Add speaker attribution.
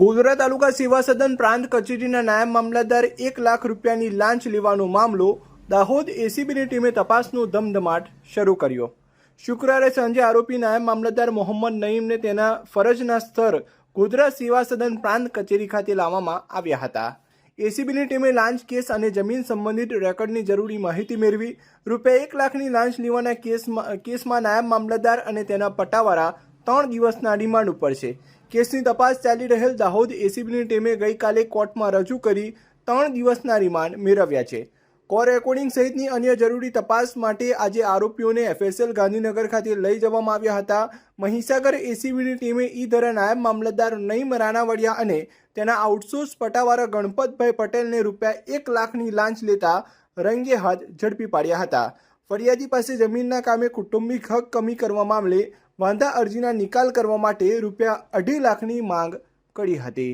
Speaker 1: ગોધરા તાલુકા સેવા સદન પ્રાંત કચેરીના નાયબ મામલતદાર એક લાખ રૂપિયાની લાંચ લેવાનો મામલો, દાહોદ એસીબીની ટીમે તપાસનો ધમધમાટ શરૂ કર્યો. શુક્રવારે સાંજે આરોપી નાયબ મામલતદાર મોહમ્મદ નઈમને તેના ફરજના સ્તર ગોધરા સેવા સદન પ્રાંત કચેરી ખાતે લાવવામાં આવ્યા હતા. એસીબીની ટીમે લાંચ કેસ અને જમીન સંબંધિત રેકોર્ડની જરૂરી માહિતી મેળવી, રૂપિયા એક લાખની લાંચ લેવાના કેસમાં કેસમાં નાયબ મામલતદાર અને તેના પટાવાળા ત્રણ દિવસના રિમાન્ડ ઉપર છે. કેસની તપાસ ચાલી રહેલ દાહોદ એસીબીની ટીમે ગઈકાલે કોર્ટમાં રજૂ કરી ત્રણ દિવસના રિમાન્ડ મેળવ્યા છે. કોર રેકોર્ડિંગ સહિતની અન્ય જરૂરી તપાસ માટે આજે આરોપીઓને એફએસએલ ગાંધીનગર ખાતે લઈ જવામાં આવ્યા હતા. મહીસાગર એસીબીની ટીમે ઈ ધરા નાયબ મામલતદાર નઈમ રાણાવડિયા અને તેના આઉટસોર્સ પટાવાળા ગણપતભાઈ પટેલને રૂપિયા એક લાખની લાંચ લેતા રંગે હાથ ઝડપી પાડ્યા હતા. ફરિયાદી પાસે જમીનના કામે કુટુંબિક હક કમી કરવા મામલે વાંધા અરજીના નિકાલ કરવા માટે રૂપિયા અઢી લાખની માંગ કરી હતી.